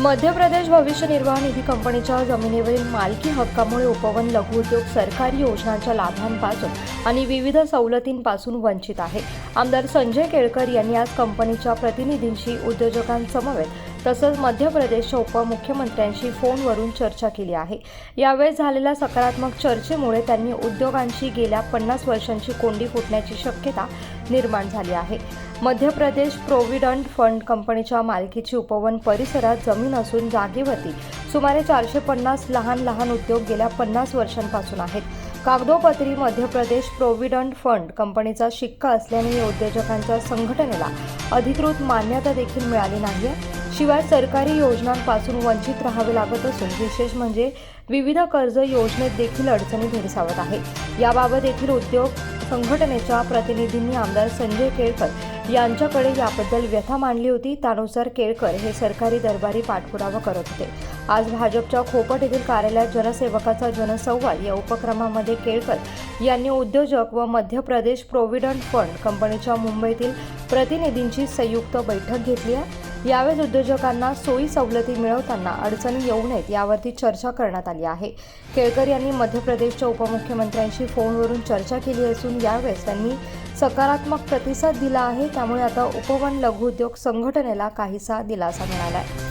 मध्य प्रदेश भविष्य निर्वाह निधी कंपनीच्या जमिनीवरील मालकी हक्कामुळे उपवन लघुउद्योग सरकारी योजनांच्या लाभांपासून आणि विविध सवलतींपासून वंचित आहे. आमदार संजय केळकर यांनी आज कंपनीच्या प्रतिनिधींशी उद्योजकांसमवेत तसंच मध्य प्रदेशच्या उपमुख्यमंत्र्यांशी फोनवरून चर्चा केली आहे. यावेळी झालेल्या सकारात्मक चर्चेमुळे त्यांनी उद्योगांशी गेल्या पन्नास वर्षांची कोंडी फुटण्याची शक्यता निर्माण झाली आहे. मध्य प्रदेश प्रोव्हिडंट फंड कंपनीच्या मालकीची उपवन परिसरात जमीन असून जागेवरती सुमारे चारशे पन्नास लहान लहान उद्योग गेल्या पन्नास वर्षांपासून आहेत. कागदोपत्री मध्य प्रदेश प्रोव्हिडंट फंड कंपनीचा शिक्का असल्याने या उद्योजकांच्या संघटनेला अधिकृत मान्यता देखील मिळाली नाही शिवाय सरकारी योजनांपासून वंचित राहावे लागत असून विशेष म्हणजे विविध कर्ज योजनेत देखील अडचणी भेडसावत आहे याबाबत येथील उद्योग संघटनेच्या प्रतिनिधींनी आमदार संजय केळकर यांच्याकडे याबद्दल व्यथा मांडली होती. त्यानुसार केळकर हे सरकारी दरबारी पाठपुरावा करत होते. आज भाजपच्या खोपट येथील कार्यालयात जनसेवकाचा जनसंवाद. या उपक्रमामध्ये केळकर यांनी उद्योजक व मध्य प्रदेश प्रोव्हिडंट फंड कंपनीच्या मुंबईतील प्रतिनिधींची संयुक्त बैठक घेतली आहे. यावेळी उद्योजकांना सोयी सवलती मिळवताना अडचणी येऊ नयेत यावरती चर्चा करण्यात आली आहे. केळकर यांनी मध्य प्रदेशच्या उपमुख्यमंत्र्यांशी फोनवरून चर्चा केली असून यावेळेस त्यांनी सकारात्मक प्रतिसाद दिला आहे. त्यामुळे आता उपवन लघुउद्योग संघटनेला काहीसा दिलासा मिळाला आहे